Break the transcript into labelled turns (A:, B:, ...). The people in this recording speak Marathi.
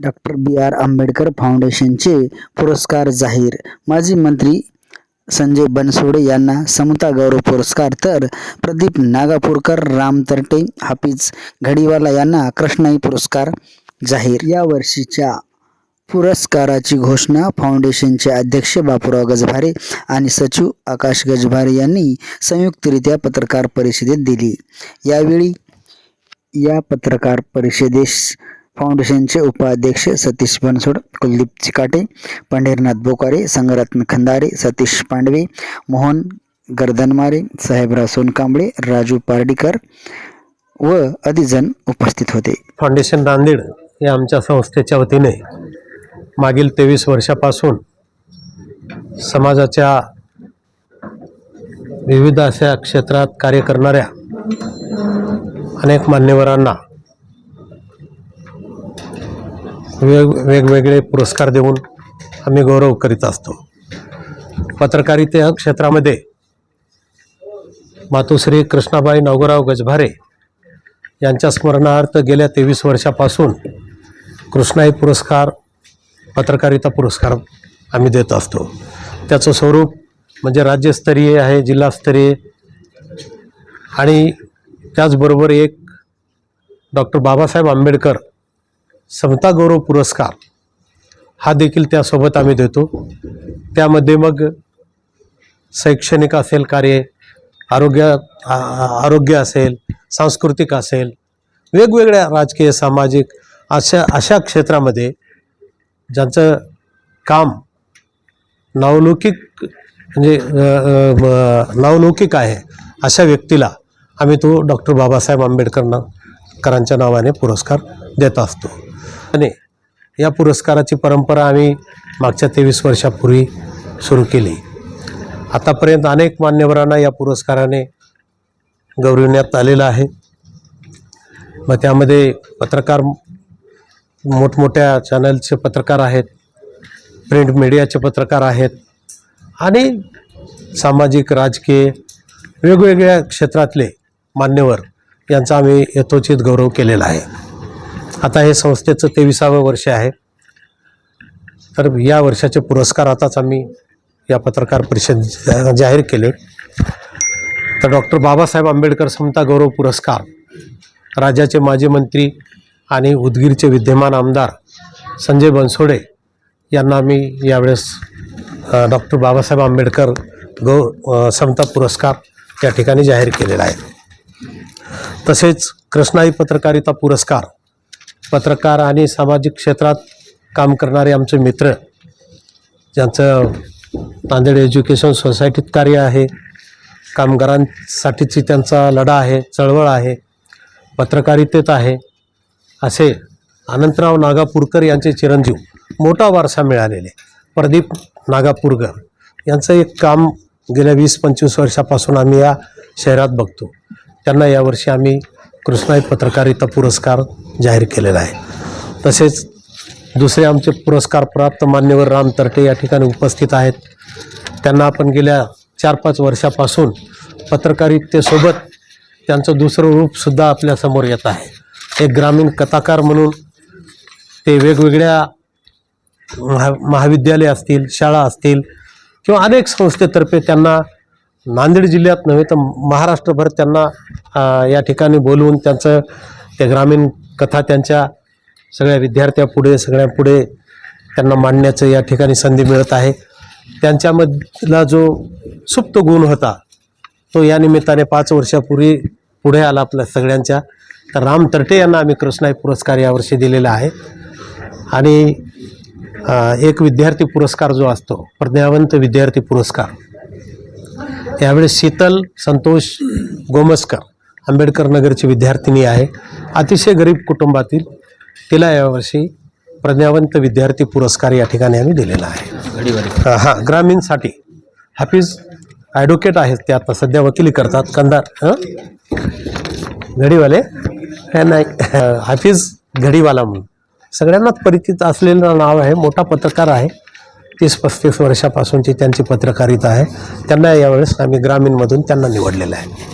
A: डॉक्टर बी आर आंबेडकर फाउंडेशनचे पुरस्कार जाहीर. माजी मंत्री संजय बनसोडे यांना समता गौरव पुरस्कार तर प्रदीप नागापूरकर राम तरटे हाफिज घडीवाला यांना कृष्णाई पुरस्कार जाहीर. या वर्षीच्या पुरस्काराची घोषणा फाउंडेशनचे अध्यक्ष बापूराव गजभारे आणि सचिव आकाश गजभारे यांनी संयुक्तरित्या पत्रकार परिषदेत दिली. यावेळी या पत्रकार परिषदेस फाउंडेशनचे उपाध्यक्ष सतीश बनसोड कुलदीप चिकाटे पंढरीनाथ बोकारे संगरत्न खंदारे सतीश पांडवे मोहन गर्दनमारे साहेबराव सोनकांबळे राजू पार्डीकर व अधिजण उपस्थित होते.
B: फाउंडेशन नांदेड या आमच्या संस्थेच्या वतीने मागील तेवीस वर्षापासून समाजाच्या विविध अशा क्षेत्रात कार्य करणाऱ्या अनेक मान्यवरांना वेग वेगवेगळे पुरस्कार देऊन आम्ही गौरव करीत असतो. पत्रकारिते क्षेत्रामध्ये मातोश्री कृष्णाबाई नवगराव गजभारे यांच्या स्मरणार्थ गेल्या तेवीस वर्षापासून कृष्णाई पुरस्कार पत्रकारिता पुरस्कार आम्ही देत असतो. त्याचं स्वरूप म्हणजे राज्यस्तरीय आहे जिल्हास्तरीय आणि त्याचबरोबर एक डॉक्टर बाबासाहेब आंबेडकर समता गौरव पुरस्कार हा देखील त्यासोबत आम्ही देतो. त्यामध्ये मग शैक्षणिक असेल कार्य आरोग्य आ- आरोग्य असेल सांस्कृतिक असेल वेगवेगळ्या राजकीय सामाजिक अशा अशा क्षेत्रामध्ये ज्यांचं काम नावलौकिक म्हणजे नावलौकिक आहे अशा व्यक्तीला आम्ही तो डॉक्टर बाबासाहेब आंबेडकर करांच्या नावाने पुरस्कार देत असतो. आणि या पुरस्काराची परंपरा आम्ही मागच्या तेवीस वर्षापूर्वी सुरू केली. आतापर्यंत अनेक मान्यवरांना या पुरस्काराने गौरविण्यात आलेलं आहे. मग त्यामध्ये पत्रकार मोठमोठ्या चॅनलचे पत्रकार आहेत प्रिंट मीडियाचे पत्रकार आहेत आणि सामाजिक राजकीय वेगवेगळ्या क्षेत्रातले मान्यवर यांचा आम्ही यथोचित गौरव केलेला आहे. आता हे संस्थेचं तेविसावं वर्ष आहे. तर या वर्षाचे पुरस्कार आताच आम्ही या पत्रकार परिषद जाहीर केले. तर डॉक्टर बाबासाहेब आंबेडकर समता गौरव पुरस्कार राज्याचे माजी मंत्री आणि उदगीरचे विद्यमान आमदार संजय बनसोडे यांना आम्ही यावेळेस डॉक्टर बाबासाहेब आंबेडकर गौ समता पुरस्कार या ठिकाणी जाहीर केलेला आहे. तसेच कृष्णाई पत्रकारिता पुरस्कार पत्रकार आणि सामाजिक क्षेत्रात काम करणारे आमचे मित्र ज्यांचं नांदेड एज्युकेशन सोसायटीत कार्य आहे कामगारांसाठीची त्यांचा लढा आहे चळवळ आहे पत्रकारितेत आहे असे अनंतराव नागापूरकर यांचे चिरंजीव मोठा वारसा मिळालेले. प्रदीप नागापूरकर यांचं एक काम गेल्या वीस पंचवीस वर्षापासून आम्ही या शहरात बघतो. त्यांना यावर्षी आम्ही कृष्णाई पत्रकारिता पुरस्कार जाहीर केलेला आहे. तसेच दुसरे आमचे पुरस्कार प्राप्त मान्यवर राम तरटे या ठिकाणी उपस्थित आहेत. त्यांना आपण गेल्या चार पाच वर्षापासून पत्रकारितेसोबत त्यांचं दुसरं रूपसुद्धा आपल्यासमोर येत आहे. एक ग्रामीण कथाकार म्हणून ते वेगवेगळ्या महा महाविद्यालय असतील शाळा असतील किंवा अनेक संस्थेतर्फे त्यांना नांदेड जिल्ह्यात नव्हे तर महाराष्ट्रभर त्यांना या ठिकाणी बोलवून त्यांचं त्या ग्रामीण कथा त्यांच्या सगळ्या विद्यार्थ्यापुढे सगळ्यापुढे त्यांना मांडण्याचं या ठिकाणी संधी मिळत आहे. त्यांच्यामधला जो सुप्त गुण होता तो या निमित्ताने पाच वर्षापूर्वी पुढे आला आपल्या सगळ्यांच्या. तर राम तरटे यांना आम्ही कृष्णाई पुरस्कार यावर्षी दिलेला आहे. आणि एक विद्यार्थी पुरस्कार जो असतो प्रज्ञावंत विद्यार्थी पुरस्कार. यावेळेस शीतल संतोष गोमस्कर आंबेडकर नगरची विद्यार्थिनी आहे. अतिशय गरीब कुटुंबातील तिला यावर्षी प्रज्ञावंत विद्यार्थी पुरस्कार या ठिकाणी आम्ही दिलेला आहे. हां ग्रामीणसाठी हाफिज ॲडव्होकेट आहेत ते आता सध्या वकिली करतात. कंदार? घडीवाले? हे नाही हाफिज घडीवाला म्हणून. सगळ्यांनाच परिचित असलेलं नाव आहे मोठा पत्रकार आहे. तीस पस्तीस वर्षापासूनची त्यांची पत्रकारिता आहे. त्यांना यावेळेस आम्ही ग्रामीणमधून त्यांना निवडलेलं आहे.